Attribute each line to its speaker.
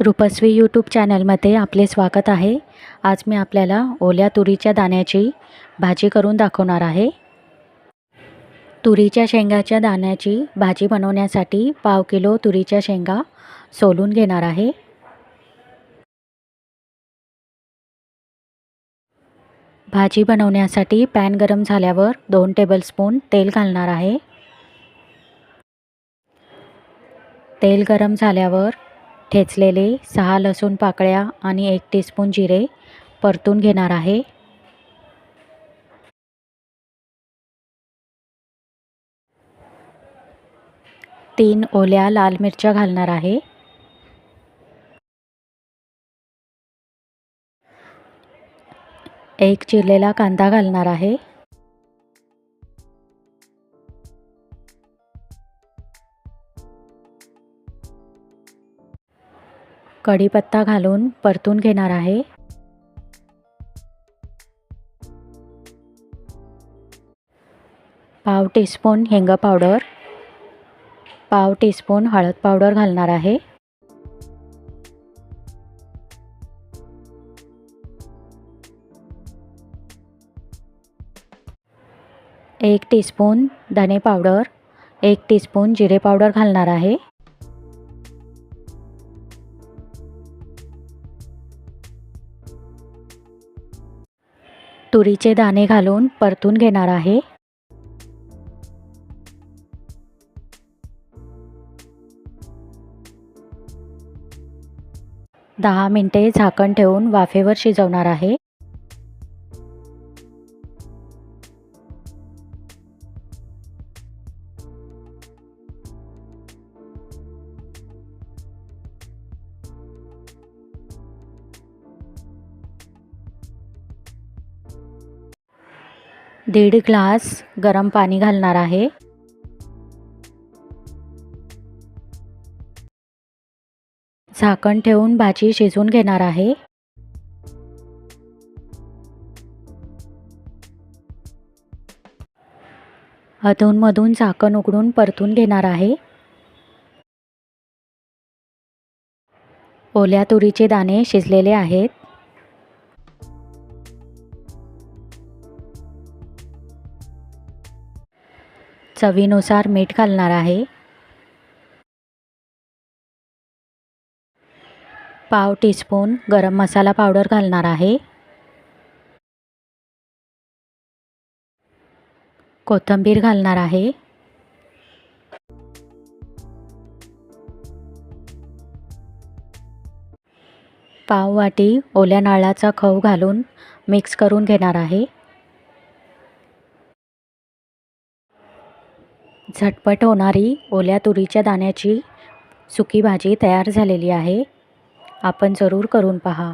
Speaker 1: रुपस्वी YouTube चॅनलमध्ये आपले स्वागत आहे. आज मी आपल्याला ओल्या तुरीच्या दाण्याची भाजी करून दाखवणार आहे. तुरीच्या शेंगाच्या दाण्याची भाजी बनवण्यासाठी पाव किलो तुरीच्या शेंगा सोलून घेणार आहे. भाजी बनवण्यासाठी पॅन गरम झाल्यावर दोन टेबलस्पून तेल घालणार आहे. तेल गरम झाल्यावर ठेचलेले सहा लसूण पाकळ्या आणि एक टीस्पून जिरे परतून घेणार आहे. तीन ओल्या लाल मिरच्या घालणार आहे. एक चिरलेला कांदा घालणार आहे. कढीपत्ता घालून परतून घेणार आहे. पाव टीस्पून हिंग पावडर. पाव टीस्पून हळद पावडर घालणार आहे. एक टीस्पून धने पावडर. एक टीस्पून जिरे पावडर घालणार आहे. तुरीचे दाणे घालून परतून घेणार आहे. दहा मिनटे झाकण ठेवून वाफेवर शिजवणार आहे. दीड ग्लास गरम पाणी घालणार आहे. झाकण ठेवून भाजी शिजवून घेणार आहे. अधूनमधून झाकण उघडून परतून घेणार आहे. ओल्या तुरीचे दाणे शिजलेले आहेत. चवीनुसार मीठ घालणार आहे. पाव टीस्पून गरम मसाला पावडर घालणार आहे. कोथिंबीर घालणार आहे. पाव वाटी ओल्या नाळाचा खव घालून मिक्स करून घेणार आहे. झटपट होणारी ओल्या तुरीच्या दाण्याची सुकी भाजी तयार झालेली आहे. आपण जरूर करून पहा.